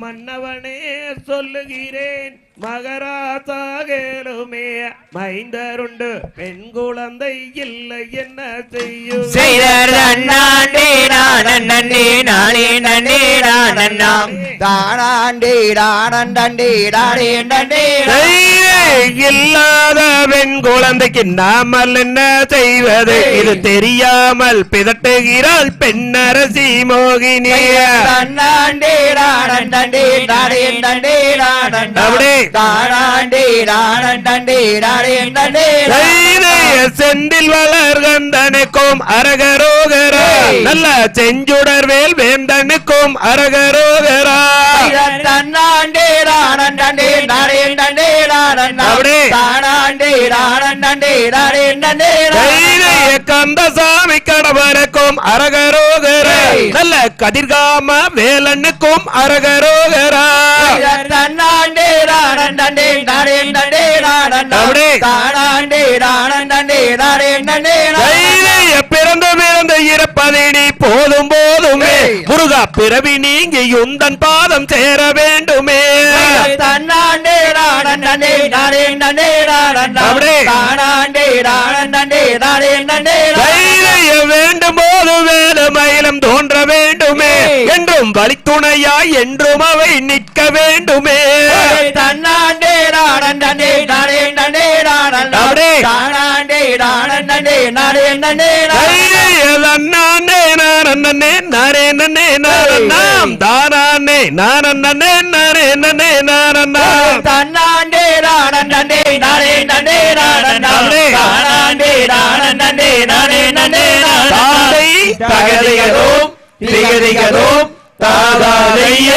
மன்னவனே சொல்லுகிறேன். மகராசாகலுமே மைந்தருண்டு பெண் குழந்தை இல்லை என்ன செய்யும்? செய்தர் நன்னாண்டே நானே நானே நன்னே நானண்ணாம் தானாண்டே டானண்டே டானே டண்டே இல்லாத பெண் குழந்தைக்கு நாமல் என்ன செய்வது? இது தெரியாமல் பிதட்டுகிறாள் பெண்ணரசி மோகினி செந்தில் வளர் கந்தனுக்கும் அரகரோகரா நல்ல செஞ்சுடர் வேல் வேந்தனுக்கும் அரகரோகரா. தன்னாண்டே தைரிய கந்தசாமி கடவனுக்கும் அரகரோகரா. நல்ல கதிர்காம வேலனுக்கும் அரகரோகரா. பிறந்து பிறந்து இருப்பதினி போதும் போதுமே. முருகா பிறவி நீங்கி உந்தன் பாதம் சேர வேண்டுமே. தன்னாண்டே டானண்டே வேண்டும் போது வேறு மயிலம் தோன்ற வேண்டுமே என்றும் வழித்துணையாய் என்றும் அவை நிற்க வேண்டுமே தன்னாண்டே டானண்டே டானே டண்டே டானண்டா அப்படி. தானாண்டே டானண்டே டானே டண்டே தைரிய தன்னானே நானே நானே நன்னே நானண்ணாம் தானானே நானண்ணே நானே நன்னே நானண்ணாம் தன்னாண்டே டானே டண்டே டானண்டா அப்படி. தானாண்டே டானே டண்டே தாதை தகதிகதோம் திகதிகதோம் தாதாதைய